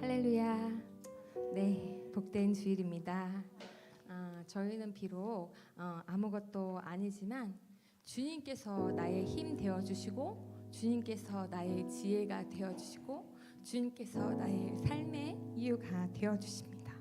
할렐루야. 네, 복된 주일입니다. 아, 저희는 비록 어, 아무것도 아니지만 주님께서 나의 힘 되어 주시고 주님께서 나의 지혜가 되어 주시고 주님께서 나의 삶의 이유가 되어 주십니다.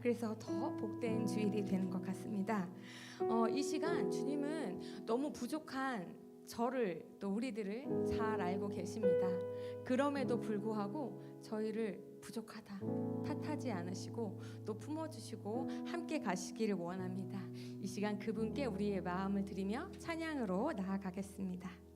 그래서 더 복된 주일이 되는 것 같습니다. 어, 이 시간 주님은 너무 부족한 저를 또 우리들을 잘 알고 계십니다. 그럼에도 불구하고 저희를 부족하다 탓하지 않으시고 또 품어주시고 함께 가시기를 원합니다. 이 시간 그분께 우리의 마음을 드리며 찬양으로 나아가겠습니다.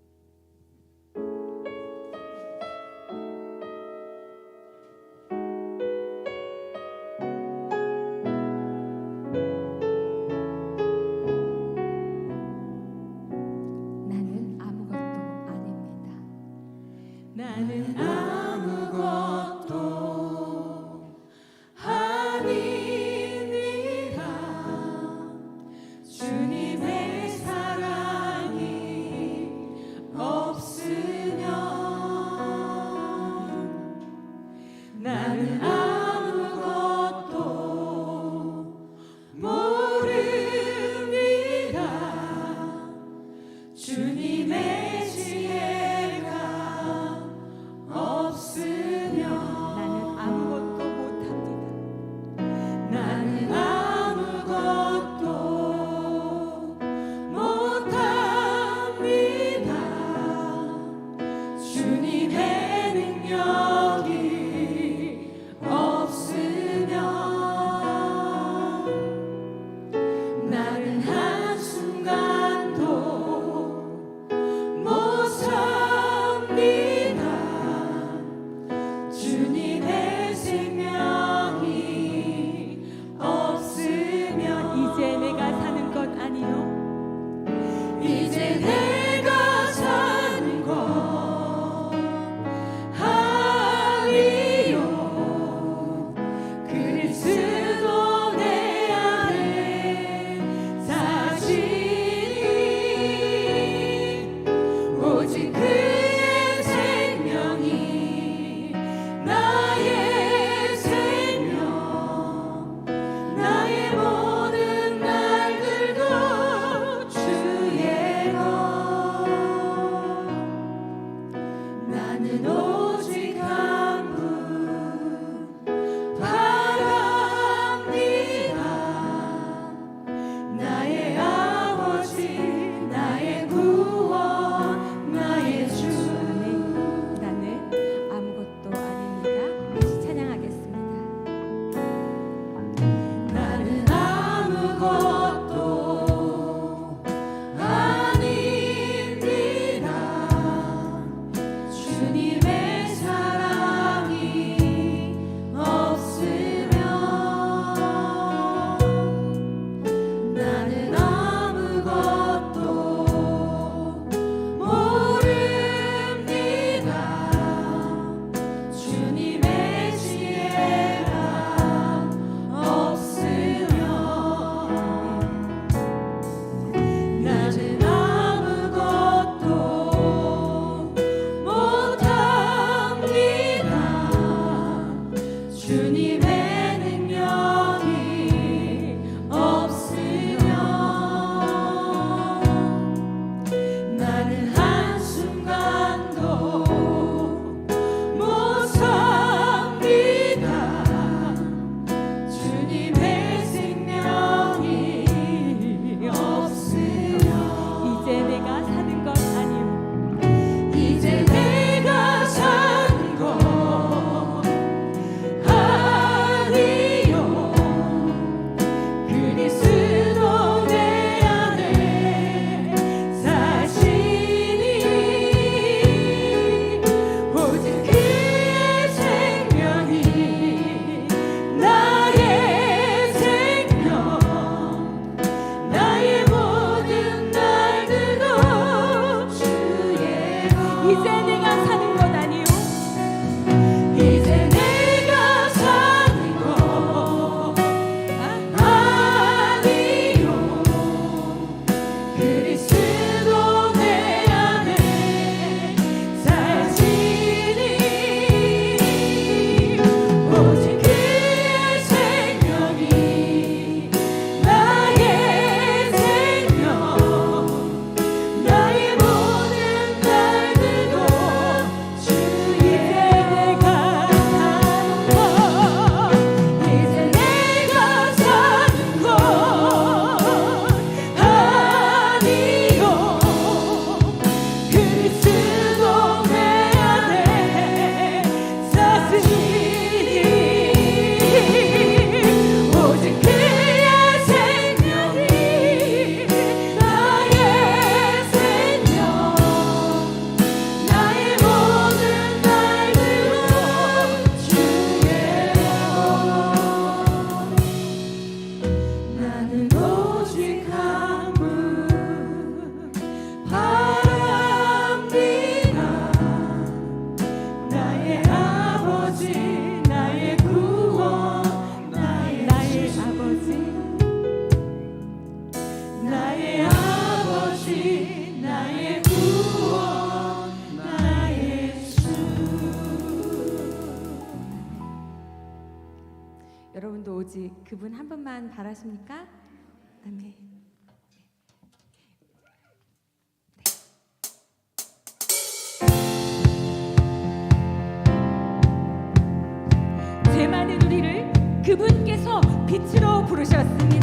하나만 바라십니까? 그다음에 네. 제만의 우리를 그분께서 빛으로 부르셨습니다.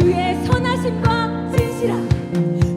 주의 선하심과 진실함.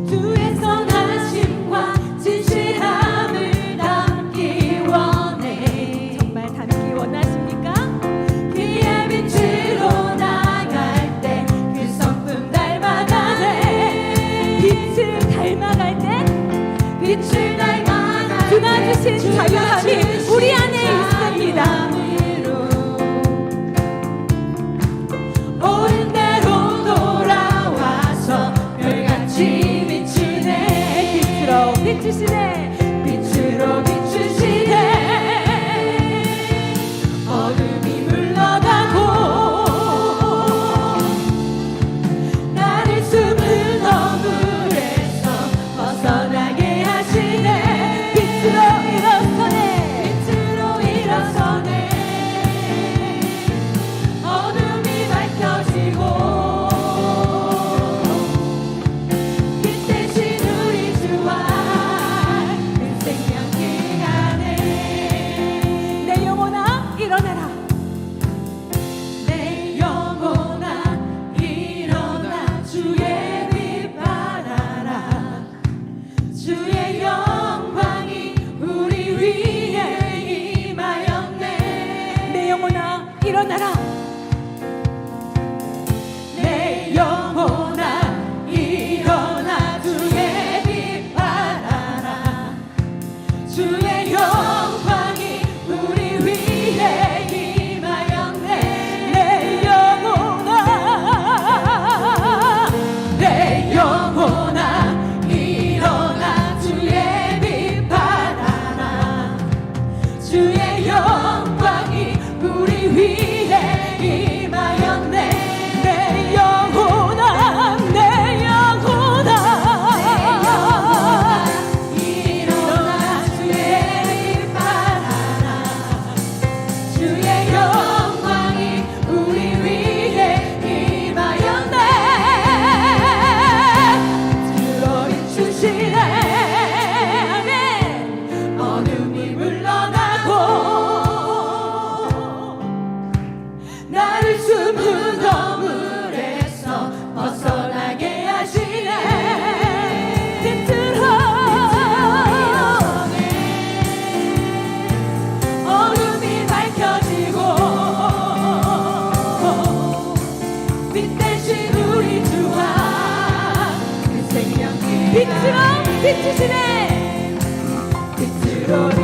come.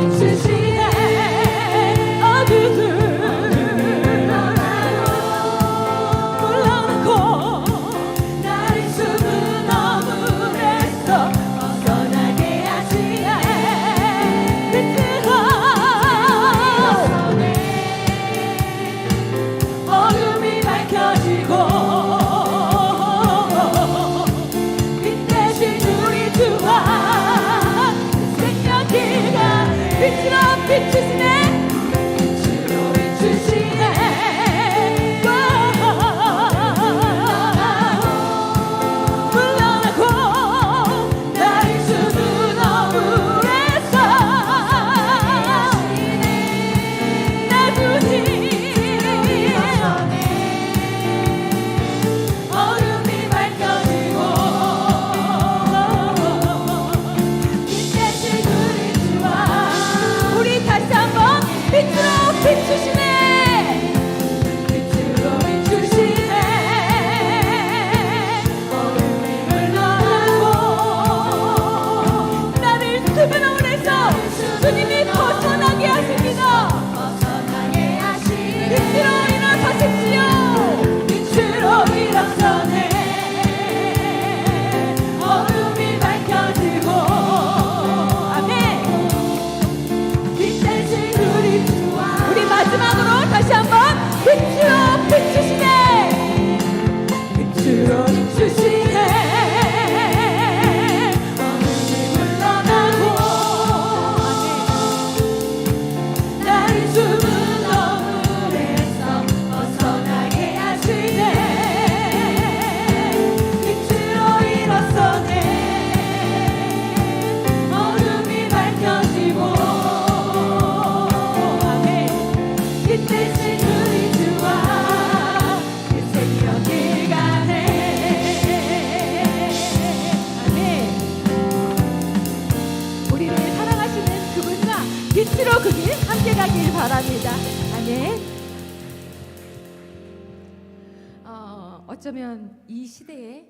어쩌면 이 시대에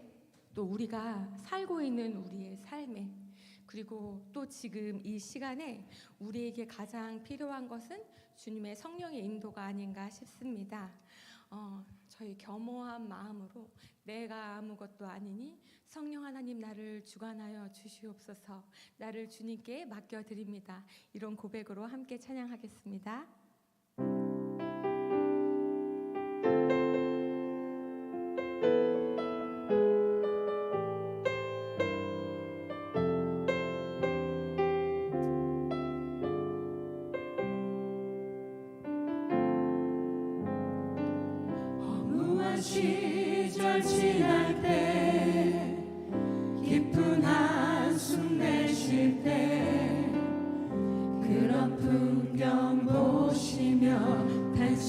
또 우리가 살고 있는 우리의 삶에 그리고 또 지금 이 시간에 우리에게 가장 필요한 것은 주님의 성령의 인도가 아닌가 싶습니다. 어, 저희 겸허한 마음으로 내가 아무것도 아니니 성령 하나님 나를 주관하여 주시옵소서 나를 주님께 맡겨드립니다. 이런 고백으로 함께 찬양하겠습니다.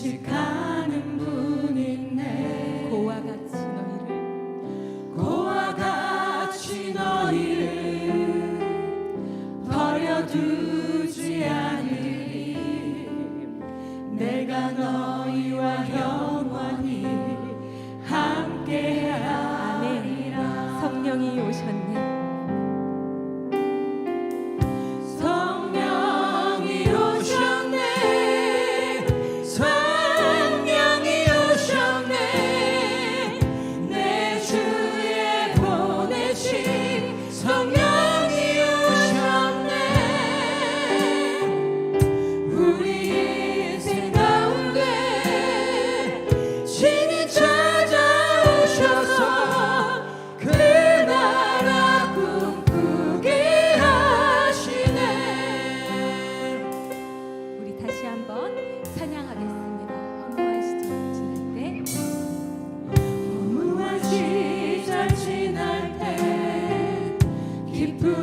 去看。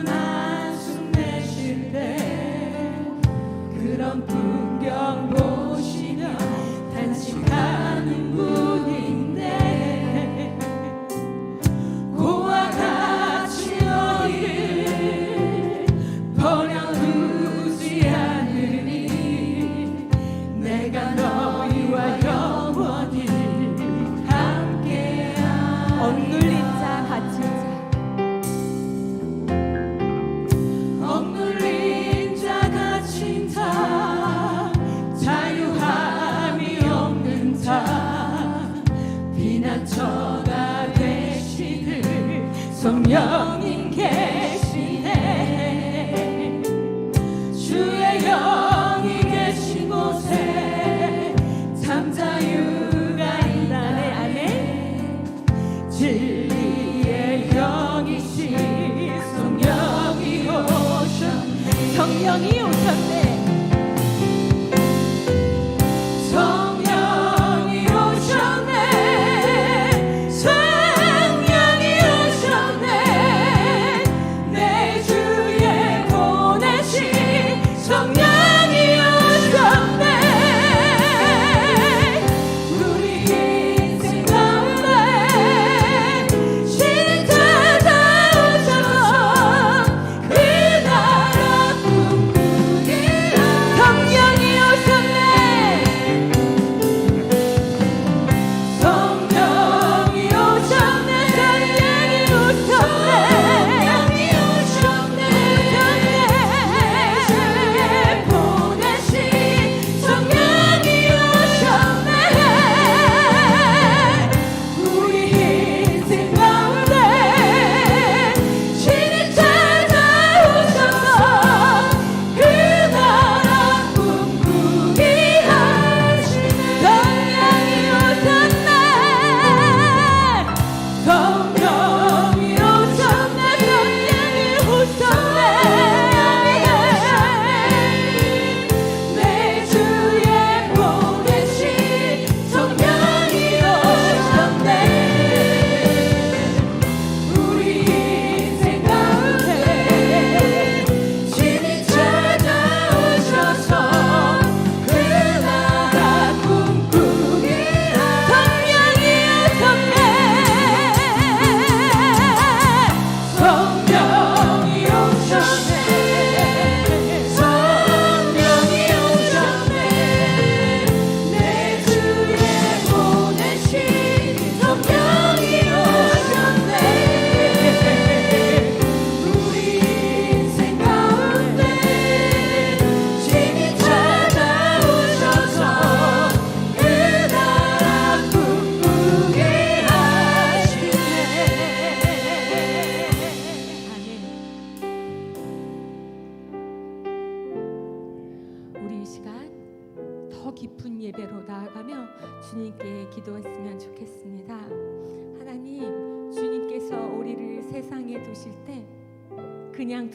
한숨 내쉴 때 그런 풍경도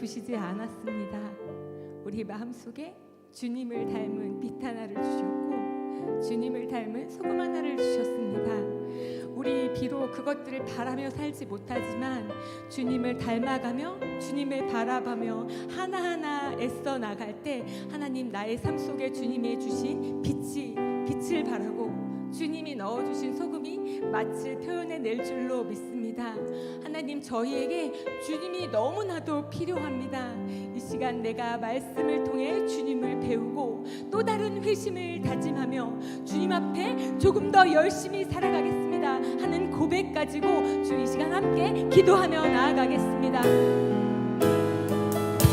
두시지 않았습니다. 우리 마음속에 주님을 닮은 빛 하나를 주셨고 주님을 닮은 소금 하나를 주셨습니다. 우리 비록 그것들을 바라며 살지 못하지만 주님을 닮아가며 주님을 바라보며 하나하나 애써 나갈 때 하나님 나의 삶 속에 주님이 주신 빛이 빛을 바라고 주님이 넣어주신 소금이 맛을 표현해 낼 줄로 믿습니다. 하나님 저희에게 주님이 너무나도 필요합니다. 이 시간 내가 말씀을 통해 주님을 배우고 또 다른 회심을 다짐하며 주님 앞에 조금 더 열심히 살아가겠습니다 하는 고백 가지고 주이 시간 함께 기도하며 나아가겠습니다.